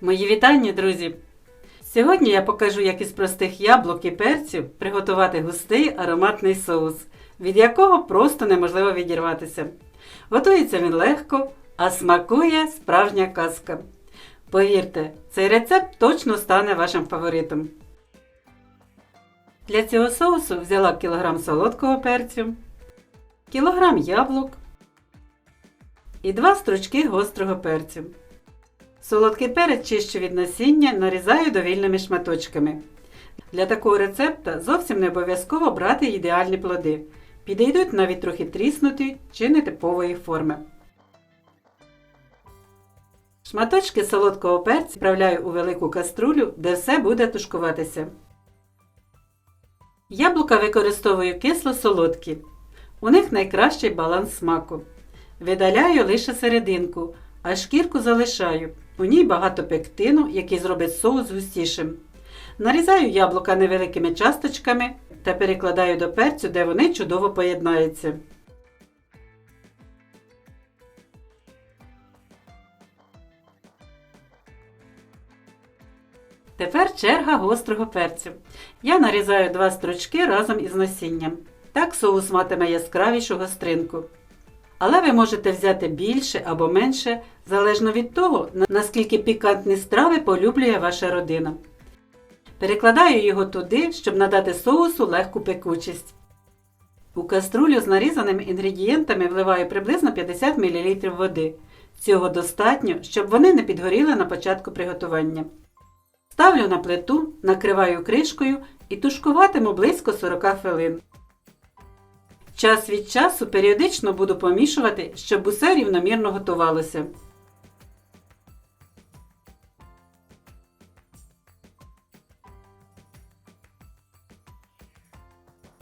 Мої вітання, друзі! Сьогодні я покажу, як із простих яблук і перців приготувати густий ароматний соус, від якого просто неможливо відірватися. Готується він легко, а смакує справжня казка. Повірте, цей рецепт точно стане вашим фаворитом. Для цього соусу взяла кілограм солодкого перцю, кілограм яблук і два стручки гострого перцю. Солодкий перець чищу від насіння, нарізаю довільними шматочками. Для такого рецепта зовсім не обов'язково брати ідеальні плоди. Підійдуть навіть трохи тріснуті чи нетипової форми. Шматочки солодкого перцю вправляю у велику каструлю, де все буде тушкуватися. Яблука використовую кисло-солодкі. У них найкращий баланс смаку. Видаляю лише серединку, а шкірку залишаю. У ній багато пектину, який зробить соус густішим. Нарізаю яблука невеликими часточками та перекладаю до перцю, де вони чудово поєднаються. Тепер черга гострого перцю. Я нарізаю два стручки разом із насінням. Так соус матиме яскравішу гостринку. Але ви можете взяти більше або менше, залежно від того, наскільки пікантні страви полюблює ваша родина. Перекладаю його туди, щоб надати соусу легку пекучість. У каструлю з нарізаними інгредієнтами вливаю приблизно 50 мл води. Цього достатньо, щоб вони не підгоріли на початку приготування. Ставлю на плиту, накриваю кришкою і тушкуватиму близько 40 хвилин. Час від часу періодично буду помішувати, щоб усе рівномірно готувалося.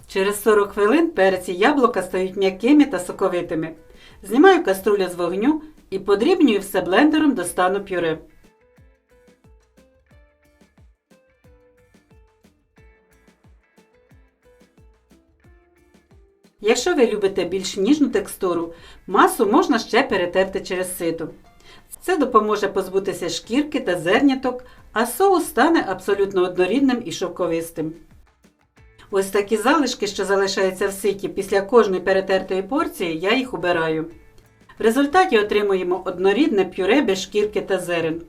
Через 40 хвилин перець і яблука стають м'якими та соковитими. Знімаю каструлю з вогню і подрібнюю все блендером до стану пюре. Якщо ви любите більш ніжну текстуру, масу можна ще перетерти через сито. Це допоможе позбутися шкірки та зерняток, а соус стане абсолютно однорідним і шовковистим. Ось такі залишки, що залишаються в ситі після кожної перетертої порції, я їх убираю. В результаті отримуємо однорідне пюре без шкірки та зерен.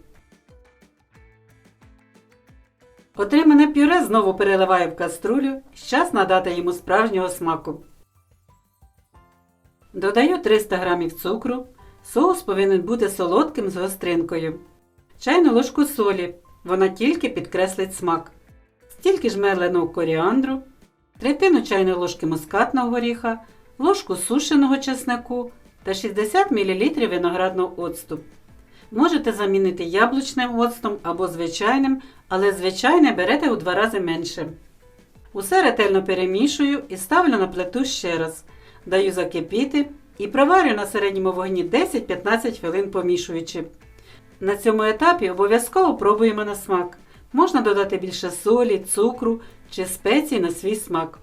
Отримане пюре знову переливаю в каструлю, час надати йому справжнього смаку. Додаю 300 г цукру. Соус повинен бути солодким з гостринкою. Чайну ложку солі. Вона тільки підкреслить смак. Стільки ж меленого коріандру, третину чайної ложки мускатного горіха, ложку сушеного чеснику та 60 мл виноградного оцту. Можете замінити яблучним оцтом або звичайним, але звичайне берете у два рази менше. Усе ретельно перемішую і ставлю на плиту ще раз. Даю закипіти і проварю на середньому вогні 10-15 хвилин помішуючи. На цьому етапі обов'язково пробуємо на смак. Можна додати більше солі, цукру чи спецій на свій смак.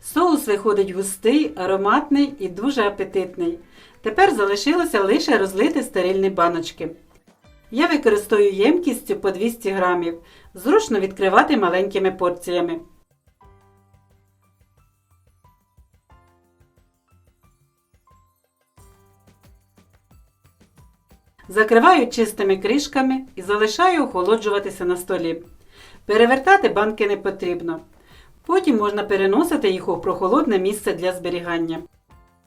Соус виходить густий, ароматний і дуже апетитний. Тепер залишилося лише розлити стерильні баночки. Я використовую ємкістю по 200 грамів. Зручно відкривати маленькими порціями. Закриваю чистими кришками і залишаю охолоджуватися на столі. Перевертати банки не потрібно. Потім можна переносити їх у прохолодне місце для зберігання.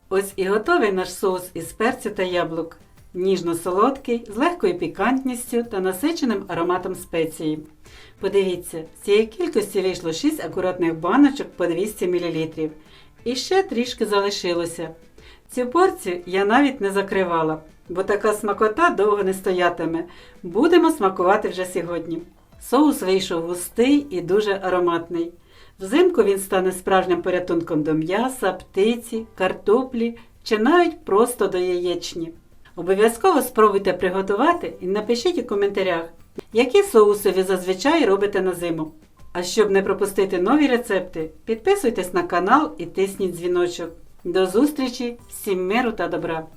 Ось і готовий наш соус із перцю та яблук. Ніжно-солодкий, з легкою пікантністю та насиченим ароматом спеції. Подивіться, з цієї кількості вийшло 6 акуратних баночок по 200 мл. І ще трішки залишилося. Цю порцію я навіть не закривала, бо така смакота довго не стоятиме. Будемо смакувати вже сьогодні. Соус вийшов густий і дуже ароматний. Взимку він стане справжнім порятунком до м'яса, птиці, картоплі чи навіть просто до яєчні. Обов'язково спробуйте приготувати і напишіть у коментарях, які соуси ви зазвичай робите на зиму. А щоб не пропустити нові рецепти, підписуйтесь на канал і тисніть дзвіночок. До зустрічі, всім миру та добра!